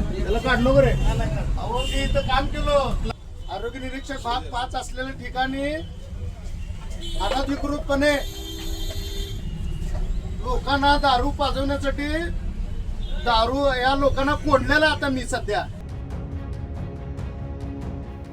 त्याला काढलो बरे अहो मी इथं काम केलं. आरोग्य निरीक्षक भाग पाच असलेल्या ठिकाणी अनधिकृतपणे लोकांना दारू पाजवण्यासाठी दारू या लोकांना कोंडलेला आता मी सध्या.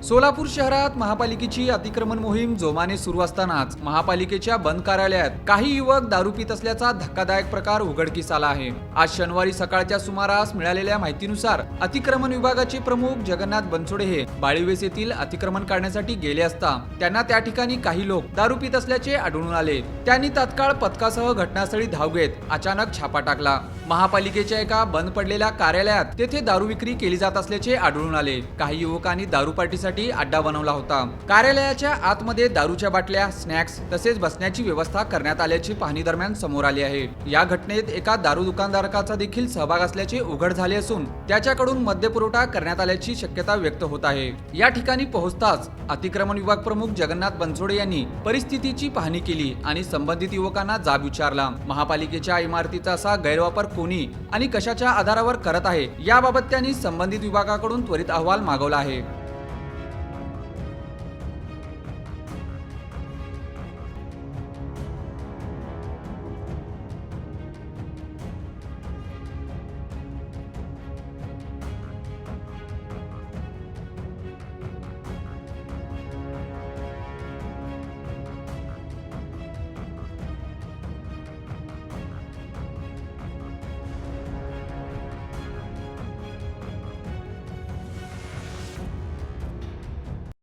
सोलापूर शहरात महापालिकेची अतिक्रमण मोहीम जोमाने सुरू असतानाच महापालिकेच्या बंद कार्यालयात काही युवक दारू पित असल्याचा धक्कादायक प्रकार उघडकीस आला आहे. आज शनिवारी सकाळच्या सुमारास मिळालेल्या माहितीनुसार अतिक्रमण विभागाचे प्रमुख जगन्नाथ बनसोडे हे बाळीवेस येथील अतिक्रमण काढण्यासाठी गेले असता त्यांना त्या ठिकाणी काही लोक दारू पित असल्याचे आढळून आले. त्यांनी तत्काळ पथकासह घटनास्थळी धाव घेत अचानक छापा टाकला. महापालिकेच्या एका बंद पडलेल्या कार्यालयात तेथे दारू विक्री केली जात असल्याचे आढळून आले. काही युवकांनी दारू पार्टीसाठी अड्डा बनवला होता. कार्यालयाच्या आतमध्ये दारूच्या बाटल्या स्नॅक्स तसेच बसण्याची व्यवस्था करण्यात आल्याची पाहणी दरम्यान समोर आली आहे. या घटनेत एका दारू दुकानदारकाचा देखील सहभाग असल्याचे उघड झाले असून त्याच्याकडून मद्य पुरवठा करण्यात आल्याची शक्यता व्यक्त होत आहे. या ठिकाणी पोहोचताच अतिक्रमण विभाग प्रमुख जगन्नाथ बनसोडे यांनी परिस्थितीची पाहणी केली आणि संबंधित युवकांना जाब विचारला. महापालिकेच्या इमारतीचा असा गैरवापर कोणी आणि कशाच्या आधारावर करत आहे याबाबत त्यांनी संबंधित विभागाकडून त्वरित अहवाल मागवला आहे.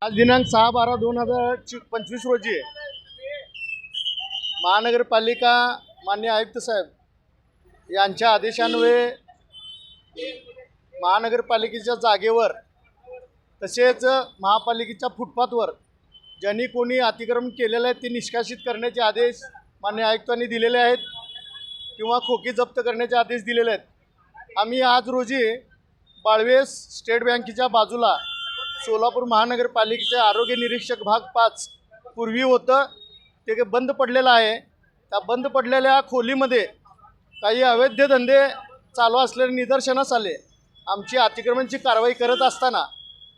आज दिनांक सहा बारा दोन हजार पंचवीस रोजी महानगरपालिका मान्य आयुक्त साहेब यांच्या आदेशान्वये महानगरपालिकेच्या जागेवर तसेच महापालिकेच्या फुटपाथवर ज्यांनी कोणी अतिक्रमण केलेलं आहे ते निष्कासित करण्याचे आदेश मान्य आयुक्तांनी दिलेले आहेत किंवा खोकी जप्त करण्याचे आदेश दिलेले आहेत. आम्ही आज रोजी बाळवेस स्टेट बँकेच्या बाजूला सोलापूर महानगरपालिकेचे आरोग्य निरीक्षक भाग पाच पूर्वी होतं. ते काही बंद पडलेलं आहे. त्या बंद पडलेल्या खोलीमध्ये काही अवैध धंदे चालू असलेले निदर्शनास आले. आमची अतिक्रमणची कारवाई करत असताना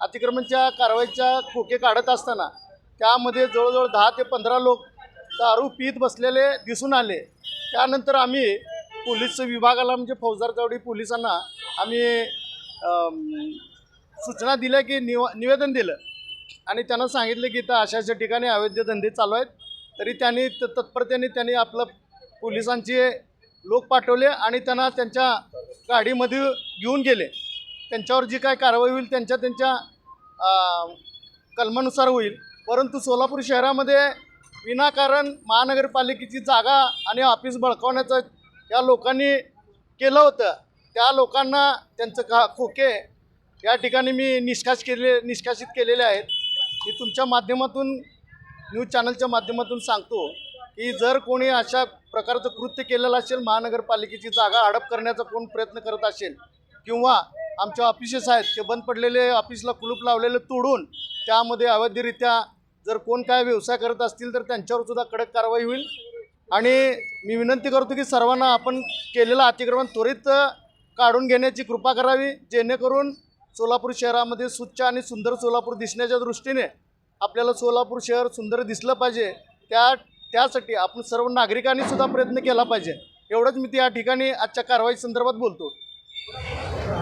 अतिक्रमणच्या कारवाईच्या खोके काढत असताना त्यामध्ये जवळजवळ दहा ते पंधरा लोक दारू पीत बसलेले दिसून आले. त्यानंतर आम्ही पोलीस विभागाला म्हणजे फौजदार पोलिसांना आम्ही सूचना दिल्या की निव निवेदन दिलं. आणि त्यांना सांगितलं की इथं अशा अशा ठिकाणी अवैध धंदे चालू आहेत. तरी त्यांनी त- तत्परतेने त्यांनी आपलं पोलिसांचे लोक पाठवले आणि त्यांना त्यांच्या गाडीमध्ये घेऊन गेले. त्यांच्यावर जी काय कारवाई होईल त्यांच्या त्यांच्या कलमानुसार होईल. परंतु सोलापूर शहरामध्ये विनाकारण महानगरपालिकेची जागा आणि ऑफिस बळकावण्याचं या लोकांनी केलं होतं. त्या लोकांना त्यांचं का खोके या ठिकाणी मी निष्कास केले निष्कासित केलेले आहेत. मी तुमच्या माध्यमातून न्यूज चॅनलच्या माध्यमातून सांगतो की जर कोणी अशा प्रकारचं कृत्य केलेलं असेल महानगरपालिकेची जागा हडप करण्याचा कोण प्रयत्न करत असेल किंवा आमच्या ऑफिसेस आहेत ते बंद पडलेले ऑफिसला कुलूप लावलेले तोडून त्यामध्ये अवैधरित्या जर कोण काय व्यवसाय करत असतील तर त्यांच्यावर सुद्धा कडक कारवाई होईल. आणि मी विनंती करतो की सर्वांना आपण केलेलं अतिक्रमण त्वरित काढून घेण्याची कृपा करावी जेणेकरून सोलापूर शहरामध्ये स्वच्छ आणि सुंदर सोलापूर दिसण्याच्या दृष्टीने आपल्याला सोलापूर शहर सुंदर दिसलं पाहिजे. त्या त्यासाठी आपण सर्व नागरिकांनी सुद्धा प्रयत्न केला पाहिजे. एवढंच मी त्या ठिकाणी आजच्या कारवाई संदर्भात बोलतो.